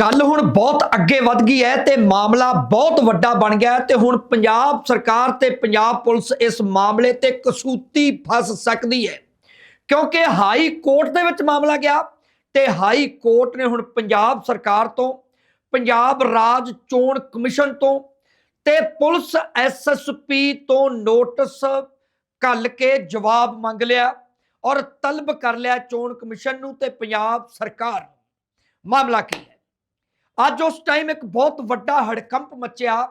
ਗੱਲ ਹੁਣ ਬਹੁਤ ਅੱਗੇ ਵੱਧ ਗਈ ਹੈ ਤੇ ਮਾਮਲਾ ਬਹੁਤ ਵੱਡਾ ਬਣ ਗਿਆ ਹੈ ਤੇ ਹੁਣ ਪੰਜਾਬ ਸਰਕਾਰ ਤੇ ਪੰਜਾਬ ਪੁਲਿਸ ਇਸ ਮਾਮਲੇ ਤੇ ਕਸੂਤੀ ਫਸ ਸਕਦੀ ਹੈ। ਕਿਉਂਕਿ ਹਾਈ ਕੋਰਟ ਦੇ ਵਿੱਚ ਮਾਮਲਾ ਗਿਆ ਤੇ ਹਾਈ ਕੋਰਟ ਨੇ ਹੁਣ ਪੰਜਾਬ ਸਰਕਾਰ ਤੋਂ, ਪੰਜਾਬ ਰਾਜ ਚੋਣ ਕਮਿਸ਼ਨ ਤੋਂ ਤੇ ਪੁਲਿਸ ਐਸਐਸਪੀ ਤੋਂ ਨੋਟਿਸ ਕੱਲ ਕੇ ਜਵਾਬ ਮੰਗ ਲਿਆ ਔਰ ਤਲਬ ਕਰ ਲਿਆ ਚੋਣ ਕਮਿਸ਼ਨ ਨੂੰ ਤੇ ਪੰਜਾਬ ਸਰਕਾਰ ਮਾਮਲਾ ਕੀ ਹੈ? ਅੱਜ ਉਸ ਟਾਈਮ ਇੱਕ ਬਹੁਤ ਵੱਡਾ ਹੜਕੰਪ ਮਚਿਆ,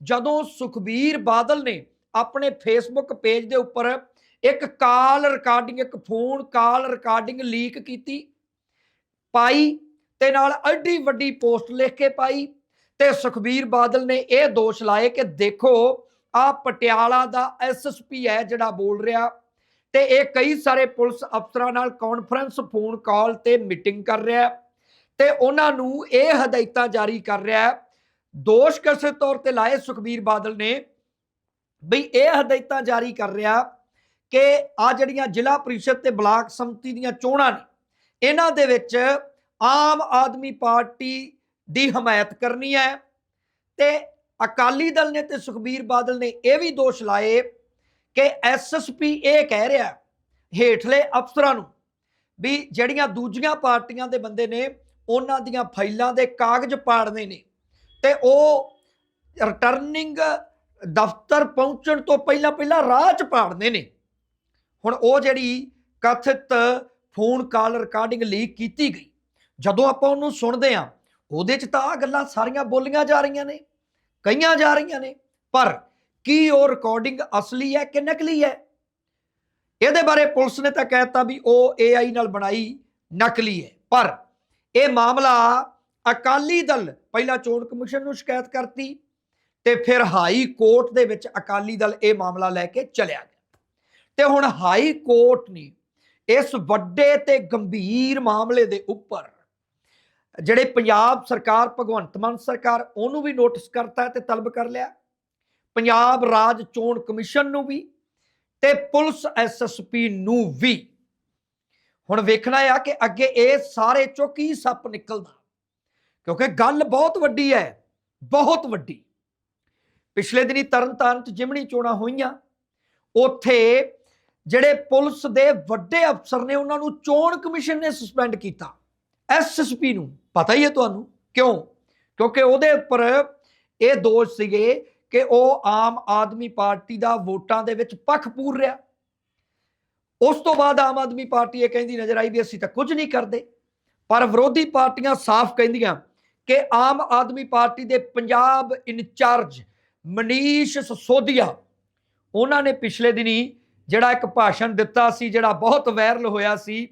ਜਦੋਂ ਸੁਖਬੀਰ ਬਾਦਲ ਨੇ ਆਪਣੇ ਫੇਸਬੁੱਕ ਪੇਜ ਦੇ ਉੱਪਰ ਇੱਕ ਕਾਲ ਰਿਕਾਰਡਿੰਗ ਇੱਕ ਫੋਨ ਕਾਲ ਰਿਕਾਰਡਿੰਗ ਲੀਕ ਕੀਤੀ। ਪਾਈ ਤੇ ਨਾਲ ਐਡੀ ਵੱਡੀ ਪੋਸਟ ਲਿਖ ਕੇ ਪਾਈ ਤੇ ਸੁਖਬੀਰ ਬਾਦਲ ਨੇ ਇਹ ਦੋਸ਼ ਲਾਏ ਕਿ ਦੇਖੋ ਆ ਪਟਿਆਲਾ ਦਾ ਐਸਐਸਪੀ ਹੈ ਜਿਹੜਾ ਬੋਲ ਰਿਹਾ ਤੇ ਇਹ ਕਈ ਸਾਰੇ ਪੁਲਿਸ ਅਫਸਰਾਂ ਨਾਲ ਕਾਨਫਰੰਸ ਫੋਨ ਕਾਲ ਤੇ ਮੀਟਿੰਗ ਕਰ ਰਿਹਾ। ਤੇ ਉਹਨਾਂ ਨੂੰ ਇਹ ਹਦਾਇਤਾਂ ਜਾਰੀ ਕਰ ਰਿਹਾ ਹੈ। ਦੋਸ਼ ਕਿਸੇ ਤੌਰ ਤੇ ਲਾਏ ਸੁਖਬੀਰ ਬਾਦਲ ਨੇ ਬਈ ਇਹ ਹਦਾਇਤਾਂ ਜਾਰੀ ਕਰ ਰਿਹਾ ਕਿ ਆ ਜਿਹੜੀਆਂ ਜ਼ਿਲ੍ਹਾ ਪ੍ਰੀਸ਼ਦ ਤੇ ਬਲਾਕ ਸੰਮਤੀ ਦੀਆਂ ਚੋਣਾਂ ਨੇ, ਇਹਨਾਂ ਦੇ ਵਿੱਚ ਆਮ ਆਦਮੀ ਪਾਰਟੀ ਦੀ ਹਮਾਇਤ ਕਰਨੀ ਹੈ ਤੇ ਅਕਾਲੀ ਦਲ ਨੇ ਤੇ ਸੁਖਬੀਰ ਬਾਦਲ ਨੇ ਇਹ ਵੀ ਦੋਸ਼ ਲਾਏ ਕਿ ਐਸਐਸਪੀ ਇਹ ਕਹਿ ਰਿਹਾ ਹੇਠਲੇ ਅਫਸਰਾਂ ਨੂੰ ਵੀ ਜਿਹੜੀਆਂ ਦੂਜੀਆਂ ਪਾਰਟੀਆਂ ਦੇ ਬੰਦੇ ਨੇ ਉਹਨਾਂ ਦੀਆਂ ਫਾਈਲਾਂ ਦੇ ਕਾਗਜ਼ ਪਾੜਨੇ ਨੇ ਤੇ ਉਹ ਰਿਟਰਨਿੰਗ ਦਫ਼ਤਰ ਪਹੁੰਚਣ ਤੋਂ ਪਹਿਲਾਂ ਪਹਿਲਾਂ ਰਾਹ 'ਚ ਪਾੜਨੇ ਨੇ। ਹੁਣ ਉਹ ਜਿਹੜੀ ਕਥਿਤ ਫੋਨ ਕਾਲ ਰਿਕਾਰਡਿੰਗ ਲੀਕ ਕੀਤੀ ਗਈ, ਜਦੋਂ ਆਪਾਂ ਉਹਨੂੰ ਸੁਣਦੇ ਆ ਉਹਦੇ 'ਚ ਤਾਂ ਆ ਗੱਲਾਂ ਸਾਰੀਆਂ ਬੋਲੀਆਂ ਜਾ ਰਹੀਆਂ ਨੇ ਕਈਆਂ ਜਾ ਰਹੀਆਂ ਨੇ, ਪਰ ਕੀ ਉਹ ਰਿਕਾਰਡਿੰਗ ਅਸਲੀ ਹੈ ਕਿ ਨਕਲੀ ਹੈ? ਇਹਦੇ ਬਾਰੇ ਪੁਲਿਸ ਨੇ ਤਾਂ ਕਹਿਤਾ ਵੀ ਉਹ AI ਨਾਲ ਬਣਾਈ ਨਕਲੀ ਹੈ, ਪਰ ਇਹ ਮਾਮਲਾ ਅਕਾਲੀ ਦਲ ਪਹਿਲਾਂ ਚੋਣ ਕਮਿਸ਼ਨ ਨੂੰ ਸ਼ਿਕਾਇਤ ਕਰਤੀ ਤੇ ਫਿਰ ਹਾਈ ਕੋਰਟ ਦੇ ਵਿੱਚ ਅਕਾਲੀ ਦਲ ਇਹ ਮਾਮਲਾ ਲੈ ਕੇ ਚਲਿਆ ਗਿਆ। ਤੇ ਹੁਣ ਹਾਈ ਕੋਰਟ ਨੇ ਇਸ ਵੱਡੇ ਤੇ ਗੰਭੀਰ ਮਾਮਲੇ ਦੇ ਉੱਪਰ ਜਿਹੜੇ ਪੰਜਾਬ ਸਰਕਾਰ, ਭਗਵੰਤ ਮਾਨ ਸਰਕਾਰ, ਉਹਨੂੰ ਵੀ ਨੋਟਿਸ ਕਰਤਾ ਤੇ ਤਲਬ ਕਰ ਲਿਆ। ਪੰਜਾਬ ਰਾਜ ਚੋਣ ਕਮਿਸ਼ਨ ਨੂੰ ਵੀ ਤੇ ਪੁਲਿਸ ਐਸਐਸਪੀ ਨੂੰ ਵੀ ਹੁਣ ਵੇਖਣਾ ਆ ਕਿ ਅੱਗੇ ਇਹ ਸਾਰੇ ਚੋਂ ਕੀ ਸੱਪ ਨਿਕਲਦਾ? ਕਿਉਂਕਿ ਗੱਲ ਬਹੁਤ ਵੱਡੀ ਹੈ, ਬਹੁਤ ਵੱਡੀ। ਪਿਛਲੇ ਦਿਨੀ ਤਰਨਤਾਰਨ ਚ ਜਿਮਣੀ ਚੋਣਾਂ ਹੋਈਆਂ। ਉੱਥੇ ਜਿਹੜੇ ਪੁਲਿਸ ਦੇ ਵੱਡੇ ਅਫਸਰ ਨੇ, ਉਹਨਾਂ ਨੂੰ ਚੋਣ ਕਮਿਸ਼ਨ ਨੇ ਸਸਪੈਂਡ ਕੀਤਾ। ਐਸਐਸਪੀ ਨੂੰ। ਪਤਾ ਹੀ ਹੈ ਤੁਹਾਨੂੰ? ਕਿਉਂ? ਕਿਉਂਕਿ ਉਹਦੇ ਉੱਪਰ ਇਹ ਦੋਸ਼ ਸੀਗੇ ਕਿ ਉਹ ਆਮ ਆਦਮੀ ਪਾਰਟੀ ਦਾ ਵੋਟਾਂ ਦੇ ਵਿੱਚ ਪੱਖ ਪੂਰ ਰਿਹਾ। ਉਸ ਤੋਂ ਬਾਅਦ ਆਮ ਆਦਮੀ ਪਾਰਟੀ ਇਹ ਕਹਿੰਦੀ ਨਜ਼ਰ ਆਈ ਵੀ ਅਸੀਂ ਤਾਂ ਕੁਝ ਨਹੀਂ ਕਰਦੇ। ਪਰ ਵਿਰੋਧੀ ਪਾਰਟੀਆਂ ਸਾਫ਼ ਕਹਿੰਦੀਆਂ ਕਿ ਆਮ ਆਦਮੀ ਪਾਰਟੀ ਦੇ ਪੰਜਾਬ ਇਨਚਾਰਜ ਮਨੀਸ਼ ਸਸੋਦੀਆ, ਉਹਨਾਂ ਨੇ ਪਿਛਲੇ ਦਿਨੀ ਜਿਹੜਾ ਇੱਕ ਭਾਸ਼ਣ ਦਿੱਤਾ ਸੀ, ਜਿਹੜਾ ਬਹੁਤ ਵਾਇਰਲ ਹੋਇਆ ਸੀ,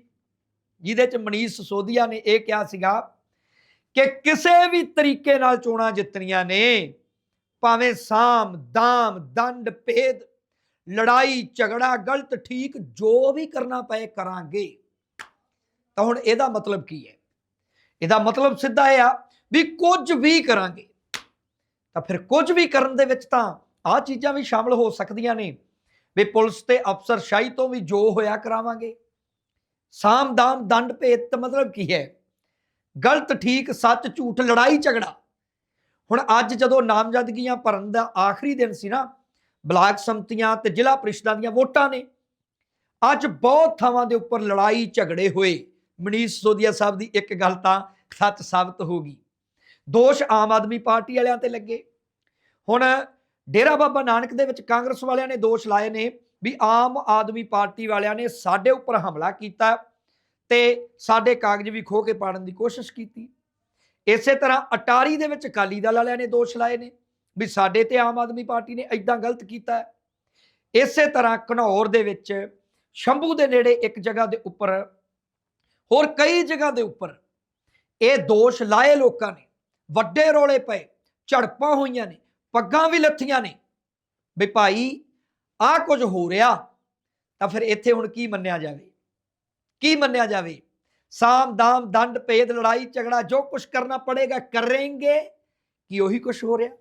ਜਿਹਦੇ ਚ ਮਨੀਸ਼ ਸਸੋਦੀਆ ਨੇ ਇਹ ਕਿਹਾ ਸੀਗਾ ਕਿ ਕਿਸੇ ਵੀ ਤਰੀਕੇ ਨਾਲ ਚੋਣਾਂ ਜਿੱਤਣੀਆਂ ਨੇ, ਭਾਵੇਂ ਸਾਮ, ਦਾਮ, ਦੰਡ, ਭੇਦ ਲੜਾਈ, ਝਗੜਾ, ਗਲਤ ਠੀਕ ਜੋ ਵੀ ਕਰਨਾ ਪਏ ਕਰਾਂਗੇ। ਤਾਂ ਹੁਣ ਇਹਦਾ ਮਤਲਬ ਕੀ ਹੈ? ਇਹਦਾ ਮਤਲਬ ਸਿੱਧਾ ਇਹ ਆ ਵੀ ਕੁਝ ਵੀ ਕਰਾਂਗੇ। ਤਾਂ ਫਿਰ ਕੁਝ ਵੀ ਕਰਨ ਦੇ ਵਿੱਚ ਤਾਂ ਆਹ ਚੀਜ਼ਾਂ ਵੀ ਸ਼ਾਮਲ ਹੋ ਸਕਦੀਆਂ ਨੇ। ਵੀ ਪੁਲਿਸ ਤੇ ਅਫਸਰ ਸ਼ਾਹੀ ਤੋਂ ਵੀ ਜੋ ਹੋਇਆ ਕਰਾਵਾਂਗੇ। ਸਾਮ ਦਾਮ ਦੰਡ ਭੇਦ ਤਾਂ ਮਤਲਬ ਕੀ ਹੈ? ਗਲਤ ਠੀਕ, ਸੱਚ, ਝੂਠ, ਲੜਾਈ, ਝਗੜਾ। ਹੁਣ ਅੱਜ ਜਦੋਂ ਨਾਮਜ਼ਦਗੀਆਂ ਭਰਨ ਦਾ ਆਖਰੀ ਦਿਨ ਸੀ ਨਾ ਬਲਾਕ ਸੰਮਤੀਆਂ ਤੇ ਜ਼ਿਲ੍ਹਾ ਪ੍ਰੀਸ਼ਦਾਂ ਦੀਆਂ ਵੋਟਾਂ ਨੇ। ਅੱਜ ਬਹੁਤ ਥਾਵਾਂ ਦੇ ਉੱਪਰ ਲੜਾਈ ਝਗੜੇ ਹੋਏ। ਮਨੀਸ਼ ਸੋਦੀਆ ਸਾਹਿਬ ਦੀ ਇੱਕ ਗੱਲ ਤਾਂ ਸੱਚ ਸਾਬਤ ਹੋ ਗਈ। ਦੋਸ਼ ਆਮ ਆਦਮੀ ਪਾਰਟੀ ਵਾਲਿਆਂ ਤੇ ਲੱਗੇ। ਹੁਣ ਡੇਰਾ ਬਾਬਾ ਨਾਨਕ ਦੇ ਵਿੱਚ ਕਾਂਗਰਸ ਵਾਲਿਆਂ ਨੇ ਦੋਸ਼ ਲਾਏ ਨੇ ਵੀ ਆਮ ਆਦਮੀ ਪਾਰਟੀ ਵਾਲਿਆਂ ਨੇ ਸਾਡੇ ਉੱਪਰ ਹਮਲਾ ਕੀਤਾ ਤੇ ਸਾਡੇ ਕਾਗਜ਼ ਵੀ ਖੋਹ ਕੇ ਪਾੜਨ ਦੀ ਕੋਸ਼ਿਸ਼ ਕੀਤੀ। ਇਸੇ ਤਰ੍ਹਾਂ ਅਟਾਰੀ ਦੇ ਵਿੱਚ ਅਕਾਲੀ ਦਲ ਵਾਲਿਆਂ ਨੇ ਦੋਸ਼ ਲਾਏ ਨੇ। ਵੀ ਸਾਡੇ ਤੇ ਆਮ ਆਦਮੀ ਪਾਰਟੀ ਨੇ ਇਦਾਂ ਗਲਤ ਕੀਤਾ ਇਸੇ ਤਰ੍ਹਾਂ ਘਨੌਰ ਦੇ ਵਿੱਚ ਸ਼ੰਭੂ ਦੇ ਨੇੜੇ ਇੱਕ ਜਗ੍ਹਾ ਦੇ ਉੱਪਰ, ਹੋਰ ਕਈ ਜਗ੍ਹਾ ਦੇ ਉੱਪਰ ਇਹ ਦੋਸ਼ ਲਾਏ ਲੋਕਾਂ ਨੇ। ਵੱਡੇ ਰੋਲੇ ਪਏ, ਝੜਪਾਂ ਹੋਈਆਂ ਨੇ, ਪੱਗਾਂ ਵੀ ਲੱਥੀਆਂ ਨੇ। ਵੀ ਭਾਈ, ਆਹ ਕੁਝ ਹੋ ਰਿਹਾ, ਤਾਂ ਫਿਰ ਇੱਥੇ ਹੁਣ ਕੀ ਮੰਨਿਆ ਜਾਵੇ? ਕੀ ਮੰਨਿਆ ਜਾਵੇ? ਸਾਮ ਦਾਮ ਦੰਡ ਭੇਦ ਲੜਾਈ ਝਗੜਾ ਜੋ ਕੁਝ ਕਰਨਾ ਪੜੇਗਾ, ਕਰਾਂਗੇ, ਕਿ ਉਹੀ ਕੁਝ ਹੋ ਰਿਹਾ?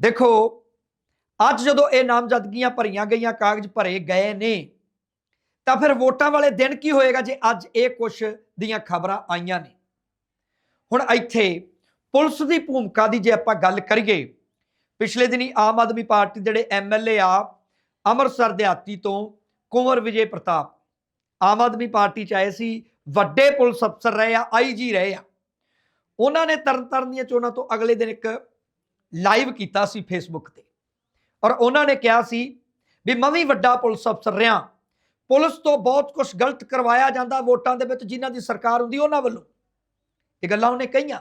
ਦੇਖੋ, ਅੱਜ ਜਦੋਂ ਇਹ ਨਾਮਜ਼ਦਗੀਆਂ ਭਰੀਆਂ ਗਈਆਂ, ਕਾਗਜ਼ ਭਰੇ ਗਏ ਨੇ, ਤਾਂ ਫਿਰ ਵੋਟਾਂ ਵਾਲੇ ਦਿਨ ਕੀ ਹੋਏਗਾ ਜੇ ਅੱਜ ਇਹ ਕੁਛ ਦੀਆਂ ਖਬਰਾਂ ਆਈਆਂ ਨੇ? ਹੁਣ ਇੱਥੇ ਪੁਲਿਸ ਦੀ ਭੂਮਿਕਾ ਦੀ ਜੇ ਆਪਾਂ ਗੱਲ ਕਰੀਏ, ਪਿਛਲੇ ਦਿਨੀ ਆਮ ਆਦਮੀ ਪਾਰਟੀ ਦੇ ਜਿਹੜੇ ਐਮਐਲਏ ਆ, ਅੰਮ੍ਰਿਤਸਰ ਦਿਹਾਤੀ ਤੋਂ ਕੁੰਵਰ ਵਿਜੇ ਪ੍ਰਤਾਪ, ਆਮ ਆਦਮੀ ਪਾਰਟੀ ਚ ਆਏ ਸੀ, ਵੱਡੇ ਪੁਲਿਸ ਅਫਸਰ ਰਹੇ ਆ ਆਈਜੀ ਰਹੇ ਆ। ਉਹਨਾਂ ਨੇ ਤਰਨਤਾਰਨ ਦੀਆਂ ਚੋਣਾਂ ਤੋਂ ਅਗਲੇ ਦਿਨ ਇੱਕ ਲਾਈਵ ਕੀਤਾ ਸੀ ਫੇਸਬੁੱਕ ਤੇ। ਔਰ ਉਹਨਾਂ ਨੇ ਕਿਹਾ ਸੀ ਵੀ ਮੈਂ ਵੀ ਵੱਡਾ ਪੁਲਿਸ ਅਫਸਰ ਰਿਹਾ। ਪੁਲਿਸ ਤੋਂ ਬਹੁਤ ਕੁਝ ਗਲਤ ਕਰਵਾਇਆ ਜਾਂਦਾ ਵੋਟਾਂ ਦੇ ਵਿੱਚ ਜਿਨ੍ਹਾਂ ਦੀ ਸਰਕਾਰ ਹੁੰਦੀ ਉਹਨਾਂ ਵੱਲੋਂ। ਇਹ ਗੱਲਾਂ ਉਹਨੇ ਕਹੀਆਂ।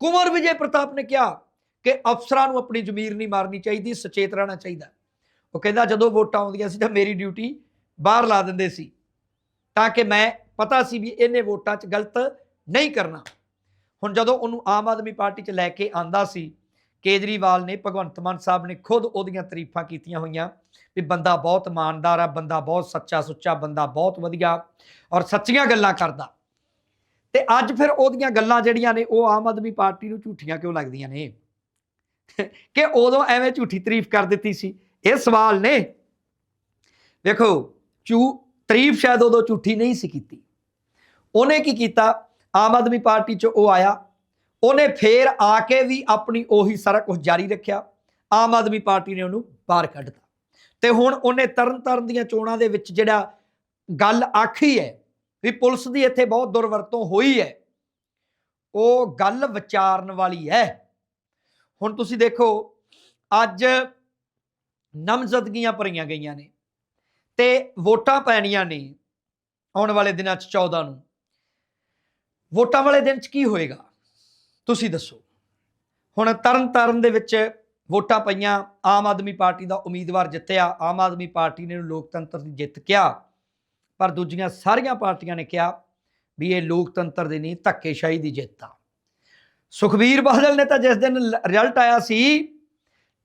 ਕੁੰਵਰ ਵਿਜੇ ਪ੍ਰਤਾਪ ਨੇ ਕਿਹਾ ਕਿ ਅਫਸਰਾਂ ਨੂੰ ਆਪਣੀ ਜ਼ਮੀਰ ਨਹੀਂ ਮਾਰਨੀ ਚਾਹੀਦੀ, ਸੁਚੇਤ ਰਹਿਣਾ ਚਾਹੀਦਾ। ਉਹ ਕਹਿੰਦਾ ਜਦੋਂ ਵੋਟਾਂ ਆਉਂਦੀਆਂ ਸੀ ਤਾਂ ਮੇਰੀ ਡਿਊਟੀ ਬਾਹਰ ਲਾ ਦਿੰਦੇ ਸੀ ਤਾਂ ਕਿ ਮੈਂ ਪਤਾ ਸੀ ਵੀ ਇਹਨੇ ਵੋਟਾਂ 'ਚ ਗਲਤ ਨਹੀਂ ਕਰਨਾ। ਹੁਣ ਜਦੋਂ ਉਹਨੂੰ ਆਮ ਆਦਮੀ ਪਾਰਟੀ 'ਚ ਲੈ ਕੇ ਆਂਦਾ ਸੀ ਕੇਜਰੀਵਾਲ ਨੇ ਭਗਵੰਤ ਮਾਨ ਸਾਹਿਬ ਨੇ ਖੁਦ ਉਹਦੀਆਂ ਤਾਰੀਫਾਂ ਕੀਤੀਆਂ ਹੋਈਆਂ ਵੀ ਬੰਦਾ ਬਹੁਤ ਇਮਾਨਦਾਰ ਆ, ਬੰਦਾ ਬਹੁਤ ਸੱਚਾ ਸੁੱਚਾ, ਬੰਦਾ ਬਹੁਤ ਵਧੀਆ ਔਰ ਸੱਚੀਆਂ ਗੱਲਾਂ ਕਰਦਾ। ਤੇ ਅੱਜ ਫਿਰ ਉਹਦੀਆਂ ਗੱਲਾਂ ਜਿਹੜੀਆਂ ਨੇ ਉਹ ਆਮ ਆਦਮੀ ਪਾਰਟੀ ਨੂੰ ਝੂਠੀਆਂ ਕਿਉਂ ਲੱਗਦੀਆਂ ਨੇ? ਕਿ ਉਦੋਂ ਐਵੇਂ ਝੂਠੀ ਤਾਰੀਫ ਕਰ ਦਿੱਤੀ ਸੀ? ਇਹ ਸਵਾਲ ਨੇ। ਵੇਖੋ ਚੂ ਤਾਰੀਫ ਸ਼ਾਇਦ ਉਦੋਂ ਝੂਠੀ ਨਹੀਂ ਸੀ ਕੀਤੀ। ਉਹਨੇ ਕੀ ਕੀਤਾ? ਆਮ ਆਦਮੀ ਪਾਰਟੀ 'ਚ ਉਹ ਆਇਆ ਉਹਨੇ ਫੇਰ ਆ ਕੇ ਵੀ ਆਪਣੀ ਉਹੀ ਸਾਰਾ ਕੁਝ ਜਾਰੀ ਰੱਖਿਆ। ਆਮ ਆਦਮੀ ਪਾਰਟੀ ਨੇ ਉਹਨੂੰ ਬਾਹਰ ਕੱਢਤਾ ਤੇ ਹੁਣ ਉਹਨੇ ਤਰਨ ਤਾਰਨ ਦੀਆਂ ਚੋਣਾਂ ਦੇ ਵਿੱਚ ਜਿਹੜਾ ਗੱਲ ਆਖੀ ਹੈ ਵੀ ਪੁਲਿਸ ਦੀ ਇੱਥੇ ਬਹੁਤ ਦੁਰਵਰਤੋਂ ਹੋਈ ਹੈ, ਉਹ ਗੱਲ ਵਿਚਾਰਨ ਵਾਲੀ ਹੈ। ਹੁਣ ਤੁਸੀਂ ਦੇਖੋ, ਅੱਜ ਨਮਜ਼ਦਗੀਆਂ ਭਰੀਆਂ ਗਈਆਂ ਨੇ ਤੇ ਵੋਟਾਂ ਪੈਣੀਆਂ ਨੇ ਆਉਣ ਵਾਲੇ ਦਿਨਾਂ 'ਚ 14 ਨੂੰ। ਵੋਟਾਂ ਵਾਲੇ ਦਿਨ 'ਚ ਕੀ ਹੋਏਗਾ? ਤੁਸੀਂ ਦੱਸੋ। ਹੁਣ ਤਰਨ ਤਾਰਨ ਦੇ ਵਿੱਚ ਵੋਟਾਂ ਪਈਆਂ, ਆਮ ਆਦਮੀ ਪਾਰਟੀ ਦਾ ਉਮੀਦਵਾਰ ਜਿੱਤਿਆ, ਆਮ ਆਦਮੀ ਪਾਰਟੀ ਨੇ ਲੋਕਤੰਤਰ ਦੀ ਜਿੱਤ ਕਿਹਾ, ਪਰ ਦੂਜੀਆਂ ਸਾਰੀਆਂ ਪਾਰਟੀਆਂ ਨੇ ਕਿਹਾ ਵੀ ਇਹ ਲੋਕਤੰਤਰ ਦੀ ਨਹੀਂ, ਧੱਕੇਸ਼ਾਹੀ ਦੀ ਜਿੱਤ ਆ। ਸੁਖਬੀਰ ਬਾਦਲ ਨੇ ਤਾਂ ਜਿਸ ਦਿਨ ਰਿਜ਼ਲਟ ਆਇਆ ਸੀ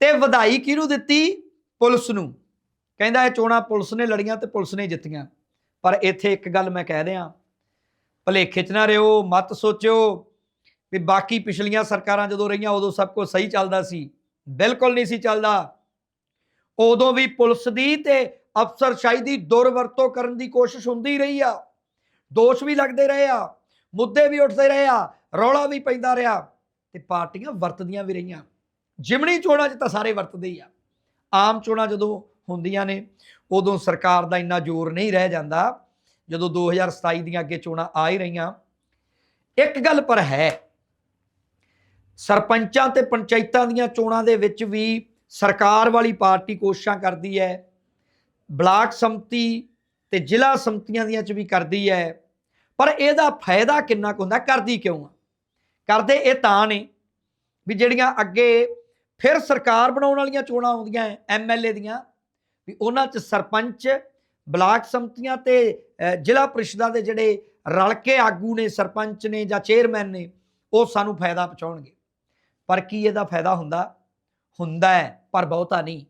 ਤੇ ਵਧਾਈ ਕਿਹਨੂੰ ਦਿੱਤੀ? ਪੁਲਿਸ ਨੂੰ। ਕਹਿੰਦਾ ਇਹ ਚੋਣਾਂ ਪੁਲਿਸ ਨੇ ਲੜੀਆਂ ਤੇ ਪੁਲਿਸ ਨੇ ਜਿੱਤੀਆਂ। ਪਰ ਇੱਥੇ ਇੱਕ ਗੱਲ ਮੈਂ ਕਹਿ ਦਿਆਂ, ਭਲੇਖੇ 'ਚ ਨਾ ਰਿਓ ਮਤ ਸੋਚਿਓ। ਵੀ ਬਾਕੀ ਪਿਛਲੀਆਂ ਸਰਕਾਰਾਂ ਜਦੋਂ ਰਹੀਆਂ, ਉਦੋਂ ਸਭ ਕੁਝ ਸਹੀ ਚੱਲਦਾ ਸੀ। ਬਿਲਕੁਲ ਨਹੀਂ ਸੀ ਚੱਲਦਾ। ਉਦੋਂ ਵੀ ਪੁਲਿਸ ਦੀ ਤੇ ਅਫਸਰਸ਼ਾਹੀ ਦੀ ਦੁਰਵਰਤੋਂ ਕਰਨ ਦੀ ਕੋਸ਼ਿਸ਼ ਹੁੰਦੀ ਰਹੀ ਆ। ਦੋਸ਼ ਵੀ ਲੱਗਦੇ ਰਹੇ ਆ, ਮੁੱਦੇ ਵੀ ਉੱਠਦੇ ਰਹੇ ਆ, ਰੌਲਾ ਵੀ ਪੈਂਦਾ ਰਿਹਾ ਤੇ ਪਾਰਟੀਆਂ ਵਰਤਦੀਆਂ ਵੀ ਰਹੀਆਂ। ਜਿਮਣੀ ਚੋਣਾਂ 'ਚ ਤਾਂ ਸਾਰੇ ਵਰਤਦੇ ਹੀ ਆ। ਆਮ ਚੋਣਾਂ ਜਦੋਂ ਹੁੰਦੀਆਂ ਨੇ, ਉਦੋਂ ਸਰਕਾਰ ਦਾ ਇੰਨਾ ਜ਼ੋਰ ਨਹੀਂ ਰਹਿ ਜਾਂਦਾ। ਜਦੋਂ 2027 ਦੀਆਂ ਅੱਗੇ ਚੋਣਾਂ ਆ ਹੀ ਰਹੀਆਂ। ਇੱਕ ਗੱਲ ਪਰ ਹੈ ਸਰਪੰਚਾਂ ਤੇ ਪੰਚਾਇਤਾਂ ਦੀਆਂ ਚੋਣਾਂ ਦੇ ਵਿੱਚ ਵੀ ਸਰਕਾਰ ਵਾਲੀ ਪਾਰਟੀ ਕੋਸ਼ਿਸ਼ਾਂ ਕਰਦੀ ਹੈ, ਬਲਾਕ ਸੰਮਤੀ ਤੇ ਜ਼ਿਲ੍ਹਾ ਸੰਮਤੀਆਂ ਦੀਆਂ ਚ ਵੀ ਕਰਦੀ ਹੈ, ਪਰ ਇਹਦਾ ਫਾਇਦਾ ਕਿੰਨਾ ਕੁ ਹੁੰਦਾ, ਕਰਦੀ ਕਿਉਂ ਆ? ਕਰਦੇ ਇਹ ਤਾਂ ਨੇ ਵੀ ਜਿਹੜੀਆਂ ਅੱਗੇ ਫਿਰ ਸਰਕਾਰ ਬਣਾਉਣ ਵਾਲੀਆਂ ਚੋਣਾਂ ਆਉਂਦੀਆਂ ਐਮਐਲਏ ਦੀਆਂ, ਵੀ ਉਹਨਾਂ 'ਚ ਸਰਪੰਚ, ਬਲਾਕ ਸੰਮਤੀਆਂ ਤੇ ਜ਼ਿਲ੍ਹਾ ਪ੍ਰੀਸ਼ਦਾਂ ਦੇ ਜਿਹੜੇ ਰਲ ਕੇ ਆਗੂ ਨੇ, ਸਰਪੰਚ ਨੇ ਜਾਂ ਚੇਅਰਮੈਨ ਨੇ, ਉਹ ਸਾਨੂੰ ਫਾਇਦਾ ਪਹੁੰਚਾਉਣਗੇ। ਪਰ ਕੀ ਇਹਦਾ ਫਾਇਦਾ ਹੁੰਦਾ? ਹੁੰਦਾ ਹੈ, ਪਰ ਬਹੁਤਾ ਨਹੀਂ।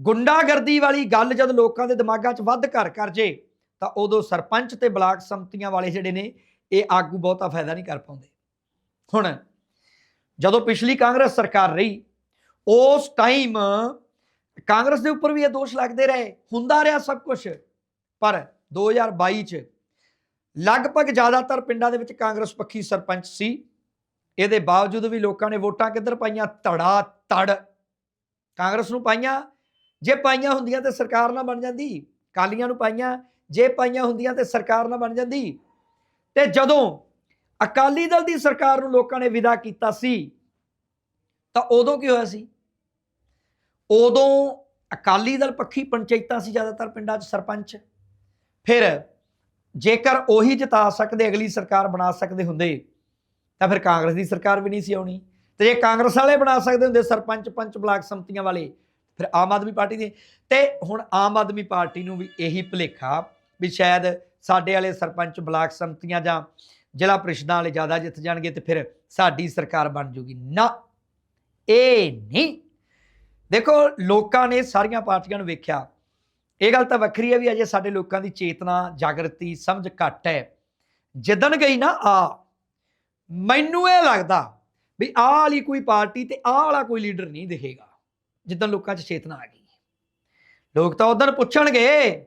ਗੁੰਡਾਗਰਦੀ ਵਾਲੀ ਗੱਲ ਜਦ ਲੋਕਾਂ ਦੇ ਦਿਮਾਗਾਂ 'ਚ ਵੱਧ ਘਰ ਕਰ ਜੇ, ਤਾਂ ਉਦੋਂ ਸਰਪੰਚ ਤੇ ਬਲਾਕ ਸੰਮਤੀਆਂ ਵਾਲੇ ਜਿਹੜੇ ਨੇ, ਇਹ ਆਗੂ ਬਹੁਤਾ ਫਾਇਦਾ ਨਹੀਂ ਕਰ ਪਾਉਂਦੇ। ਹੁਣ, ਜਦੋਂ ਪਿਛਲੀ ਕਾਂਗਰਸ ਸਰਕਾਰ ਰਹੀ, ਉਸ ਟਾਈਮ ਕਾਂਗਰਸ ਦੇ ਉੱਪਰ ਵੀ ਇਹ ਦੋਸ਼ ਲੱਗਦੇ ਰਹੇ। ਹੁੰਦਾ ਰਿਹਾ ਸਭ ਕੁਝ ਪਰ 2022 ਚ ਲਗਭਗ ਜ਼ਿਆਦਾਤਰ ਪਿੰਡਾਂ ਦੇ ਵਿੱਚ ਕਾਂਗਰਸ ਪੱਖੀ ਸਰਪੰਚ ਸੀ। ਇਹਦੇ ਬਾਵਜੂਦ ਵੀ ਲੋਕਾਂ ਨੇ ਵੋਟਾਂ ਕਿੱਧਰ ਪਾਈਆਂ? ਧੜਾ ਧੜ। ਕਾਂਗਰਸ ਨੂੰ ਪਾਈਆਂ। ਜੇ ਪਾਈਆਂ ਹੁੰਦੀਆਂ ਤੇ ਸਰਕਾਰ ਨਾ ਬਣ ਜਾਂਦੀ। ਕਾਲੀਆਂ ਨੂੰ ਪਾਈਆਂ। ਜੇ ਪਾਈਆਂ ਹੁੰਦੀਆਂ ਤੇ ਸਰਕਾਰ ਨਾ ਬਣ ਜਾਂਦੀ। ਤੇ ਜਦੋਂ ਅਕਾਲੀ ਦਲ ਦੀ ਸਰਕਾਰ ਨੂੰ ਲੋਕਾਂ ਨੇ ਵਿਦਾ ਕੀਤਾ ਸੀ, ਤਾਂ ਉਦੋਂ ਕੀ ਹੋਇਆ ਸੀ? ਉਦੋਂ ਅਕਾਲੀ ਦਲ ਪੱਖੀ ਪੰਚਾਇਤਾਂ ਸੀ ਜ਼ਿਆਦਾਤਰ ਪਿੰਡਾਂ 'ਚ, ਸਰਪੰਚ। ਫਿਰ ਜੇਕਰ ਉਹੀ ਜਿਤਾ ਸਕਦੇ, ਅਗਲੀ ਸਰਕਾਰ ਬਣਾ ਸਕਦੇ ਹੁੰਦੇ। ਤਾਂ ਫਿਰ ਕਾਂਗਰਸ ਦੀ ਸਰਕਾਰ ਵੀ ਨਹੀਂ ਸੀ ਆਉਣੀ। ਤੇ ਜੇ ਕਾਂਗਰਸ ਵਾਲੇ ਬਣਾ ਸਕਦੇ ਹੁੰਦੇ, ਸਰਪੰਚ, ਪੰਚ ਬਲਾਕ ਸੰਮਤੀਆਂ ਵਾਲੇ, ਫਿਰ ਆਮ ਆਦਮੀ ਪਾਰਟੀ ਦੇ। ਤੇ ਹੁਣ ਆਮ ਆਦਮੀ ਪਾਰਟੀ ਨੂੰ ਵੀ ਇਹੀ ਭੁਲੇਖਾ ਵੀ ਸ਼ਾਇਦ ਸਾਡੇ ਵਾਲੇ ਸਰਪੰਚ ਬਲਾਕ ਸੰਮਤੀਆਂ ਜਾਂ ਜ਼ਿਲ੍ਹਾ ਪ੍ਰੀਸ਼ਦਾਂ ਵਾਲੇ ਜ਼ਿਆਦਾ ਜਿੱਤ ਜਾਣਗੇ ਤੇ ਫਿਰ ਸਾਡੀ ਸਰਕਾਰ ਬਣ ਜੂਗੀ। ਨਾ, ਇਹ ਨਹੀਂ। ਦੇਖੋ, ਲੋਕਾਂ ਨੇ ਸਾਰੀਆਂ ਪਾਰਟੀਆਂ ਨੂੰ ਵੇਖਿਆ। ਇਹ ਗੱਲ ਤਾਂ ਵੱਖਰੀ ਹੈ ਵੀ ਅਜੇ ਸਾਡੇ ਲੋਕਾਂ ਦੀ ਚੇਤਨਾ, ਜਾਗਰਤੀ ਸਮਝ ਘੱਟ ਹੈ। ਜਿੱਦਣ ਗਈ ਨਾ, ਆ ਮੈਨੂੰ ਇਹ ਲੱਗਦਾ ਵੀ ਆਹ ਵਾਲੀ ਕੋਈ ਪਾਰਟੀ ਤੇ ਆਹ ਵਾਲਾ ਕੋਈ ਲੀਡਰ ਨਹੀਂ ਦਿਖੇਗਾ ਜਿੱਦਣ ਲੋਕਾਂ 'ਚ ਚੇਤਨਾ ਆ ਗਈ। ਲੋਕ ਤਾਂ ਉਦੋਂ ਪੁੱਛਣਗੇ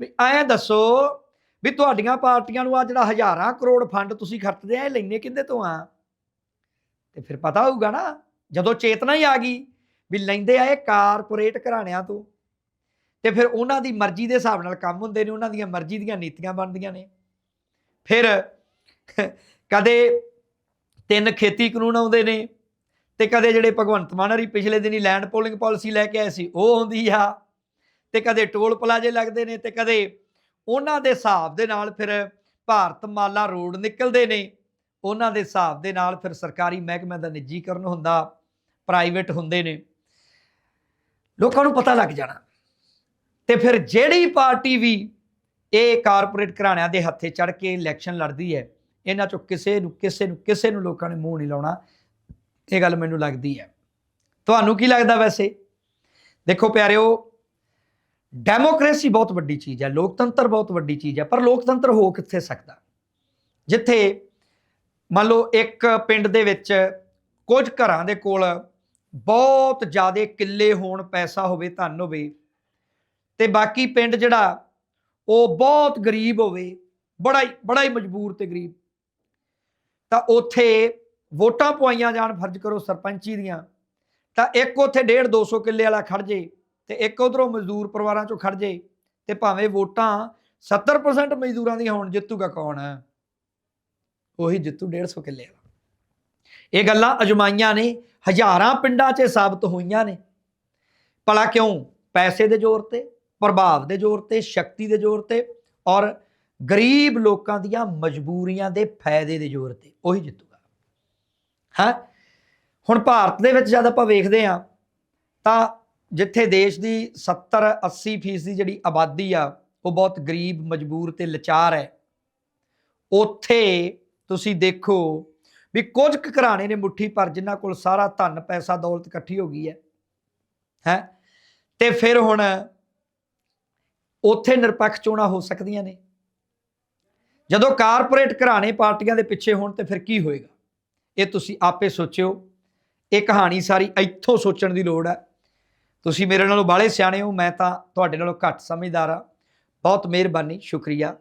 ਵੀ ਐਂ ਦੱਸੋ ਵੀ ਤੁਹਾਡੀਆਂ ਪਾਰਟੀਆਂ ਨੂੰ ਆ ਜਿਹੜਾ ਹਜ਼ਾਰਾਂ ਕਰੋੜ ਫੰਡ ਤੁਸੀਂ ਖਰਚਦੇ ਆ, ਇਹ ਲੈਣੇ ਕਿੰਦੇ ਤੋਂ ਆ? ਤੇ ਫਿਰ ਪਤਾ ਹੋਊਗਾ ਨਾ, ਜਦੋਂ ਚੇਤਨਾ ਹੀ ਆ ਗਈ ਵੀ ਲੈਂਦੇ ਆ ਇਹ ਕਾਰਪੋਰੇਟ ਘਰਾਣਿਆਂ ਤੋਂ, ਤੇ ਫਿਰ ਉਹਨਾਂ ਦੀ ਮਰਜ਼ੀ ਦੇ ਹਿਸਾਬ ਨਾਲ ਕੰਮ ਹੁੰਦੇ ਨੇ, ਉਹਨਾਂ ਦੀਆਂ ਮਰਜ਼ੀ ਦੀਆਂ ਨੀਤੀਆਂ ਬਣਦੀਆਂ ਨੇ। ਫਿਰ ਕਦੇ ਤਿੰਨ ਖੇਤੀ ਕਾਨੂੰਨ ਆਉਂਦੇ ਨੇ ਤੇ ਕਦੇ ਜਿਹੜੇ ਭਗਵੰਤ ਮਾਨ ਹਰੀ ਪਿਛਲੇ ਦਿਨੀ ਲੈਂਡ ਪੋਲਿੰਗ ਪਾਲਿਸੀ ਲੈ ਕੇ ਆਏ ਸੀ, ਉਹ ਹੁੰਦੀ ਆ। ਤੇ ਕਦੇ ਟੋਲ ਪਲਾਜੇ ਲੱਗਦੇ ਨੇ ਤੇ ਕਦੇ ਉਹਨਾਂ ਦੇ ਹਿਸਾਬ ਦੇ ਨਾਲ ਫਿਰ ਭਾਰਤ ਮਾਲਾ ਰੋਡ ਨਿਕਲਦੇ ਨੇ। ਉਹਨਾਂ ਦੇ ਹਿਸਾਬ ਦੇ ਨਾਲ ਫਿਰ ਸਰਕਾਰੀ ਮਹਿਕਮਿਆਂ ਦਾ ਨਿੱਜੀਕਰਨ ਹੁੰਦਾ, ਪ੍ਰਾਈਵੇਟ ਹੁੰਦੇ ਨੇ। ਲੋਕਾਂ ਨੂੰ ਪਤਾ ਲੱਗ ਜਾਣਾ। ਤੇ ਫਿਰ ਜਿਹੜੀ ਪਾਰਟੀ ਵੀ ਇਹ ਕਾਰਪੋਰੇਟ ਘਰਾਣਿਆਂ ਦੇ ਹੱਥੇ ਚੜ ਕੇ ਇਲੈਕਸ਼ਨ ਲੜਦੀ ਹੈ ਇਹਨਾਂ ਚੋਂ ਕਿਸੇ ਨੂੰ ਕਿਸੇ ਨੂੰ ਕਿਸੇ ਨੂੰ ਲੋਕਾਂ ਨੇ ਮੂੰਹ ਨਹੀਂ ਲਾਉਣਾ। ਇਹ ਗੱਲ ਮੈਨੂੰ ਲੱਗਦੀ ਹੈ। ਤੁਹਾਨੂੰ ਕੀ ਲੱਗਦਾ ਵੈਸੇ? ਦੇਖੋ ਪਿਆਰਿਓ ਡੈਮੋਕ੍ਰੇਸੀ ਬਹੁਤ ਵੱਡੀ ਚੀਜ਼ ਹੈ, ਲੋਕਤੰਤਰ ਬਹੁਤ ਵੱਡੀ ਚੀਜ਼ ਹੈ, ਪਰ ਲੋਕਤੰਤਰ ਹੋ ਕਿੱਥੇ ਸਕਦਾ? ਜਿੱਥੇ ਮੰਨ ਲਓ ਇੱਕ ਪਿੰਡ ਦੇ ਵਿੱਚ ਕੁਝ ਘਰਾਂ ਦੇ ਕੋਲ ਬਹੁਤ ਜ਼ਿਆਦਾ ਕਿੱਲੇ ਹੋਣ, ਪੈਸਾ ਹੋਵੇ, ਧਨ ਹੋਵੇ, ਤੇ ਬਾਕੀ ਪਿੰਡ ਜਿਹੜਾ ਉਹ ਬਹੁਤ ਗਰੀਬ ਹੋਵੇ, ਬੜਾ ਹੀ ਬੜਾ ਹੀ ਮਜਬੂਰ ਤੇ ਗਰੀਬ ਤਾਂ ਉੱਥੇ ਵੋਟਾਂ ਪਵਾਈਆਂ ਜਾਣ, ਫਰਜ਼ ਕਰੋ ਸਰਪੰਚੀ ਦੀਆਂ। ਤਾਂ ਇੱਕ ਉੱਥੇ 1.5 200 ਕਿੱਲੇ ਵਾਲਾ ਖੜ ਜੇ ਤੇ ਇੱਕ ਉਧਰੋਂ ਮਜ਼ਦੂਰ ਪਰਿਵਾਰਾਂ ਚੋਂ ਖੜ ਜੇ ਤੇ ਭਾਵੇਂ ਵੋਟਾਂ 70% ਮਜ਼ਦੂਰਾਂ ਦੀਆਂ ਹੋਣ, ਜਿੱਤੂਗਾ ਕੌਣ? ਉਹੀ ਜਿੱਤੂ 150 ਕਿੱਲੇ ਵਾਲਾ। ਇਹ ਗੱਲਾਂ ਅਜਮਾਈਆਂ ਨੇ, ਹਜ਼ਾਰਾਂ ਪਿੰਡਾਂ 'ਚ ਇਹ ਸਾਬਤ ਹੋਈਆਂ ਨੇ। ਭਲਾ ਕਿਉਂ? ਪੈਸੇ ਦੇ ਜ਼ੋਰ ਤੇ, ਪ੍ਰਭਾਵ ਦੇ ਜ਼ੋਰ ਤੇ, ਸ਼ਕਤੀ ਦੇ ਜ਼ੋਰ ਤੇ ਔਰ ਗਰੀਬ ਲੋਕਾਂ ਦੀਆਂ ਮਜਬੂਰੀਆਂ ਦੇ ਫਾਇਦੇ ਦੇ ਜ਼ੋਰ ਤੇ ਉਹੀ ਜਿੱਤੂਗਾ। ਹਾਂ? ਹੁਣ ਭਾਰਤ ਦੇ ਵਿੱਚ ਜਦ ਆਪਾਂ ਵੇਖਦੇ ਆ ਤਾਂ ਜਿੱਥੇ ਦੇਸ਼ ਦੀ 70 80 ਫੀਸਦੀ ਜਿਹੜੀ ਆਬਾਦੀ ਆ, ਉਹ ਬਹੁਤ ਗਰੀਬ, ਮਜਬੂਰ ਤੇ ਲਾਚਾਰ ਹੈ। ਉੱਥੇ ਤੁਸੀਂ ਦੇਖੋ ਵੀ ਕੁਝ ਕੁ ਘਰਾਣੇ ਨੇ ਮੁੱਠੀ ਭਰ ਜਿਨ੍ਹਾਂ ਕੋਲ ਸਾਰਾ ਧਨ, ਪੈਸਾ, ਦੌਲਤ ਇਕੱਠੀ ਹੋ ਗਈ ਹੈ। ਹੈ? ਤੇ ਫਿਰ ਹੁਣ ਉੱਥੇ ਨਿਰਪੱਖ ਚੋਣਾਂ ਹੋ ਸਕਦੀਆਂ ਨੇ। ਜਦੋਂ ਕਾਰਪੋਰੇਟ ਘਰਾਣੇ ਪਾਰਟੀਆਂ ਦੇ ਪਿੱਛੇ ਹੋਣ ਤੇ ਫਿਰ ਕੀ ਹੋਏਗਾ? ਇਹ ਤੁਸੀਂ ਆਪੇ ਸੋਚਿਓ। ਇਹ ਕਹਾਣੀ ਸਾਰੀ ਇੱਥੋਂ ਸੋਚਣ ਦੀ ਲੋੜ ਹੈ। ਤੁਸੀਂ ਮੇਰੇ ਨਾਲੋਂ ਬਾਹਲੇ ਸਿਆਣੇ ਹੋ, ਮੈਂ ਤਾਂ ਤੁਹਾਡੇ ਨਾਲੋਂ ਘੱਟ ਸਮਝਦਾਰ ਆ ਬਹੁਤ ਮਿਹਰਬਾਨੀ, ਸ਼ੁਕਰੀਆ।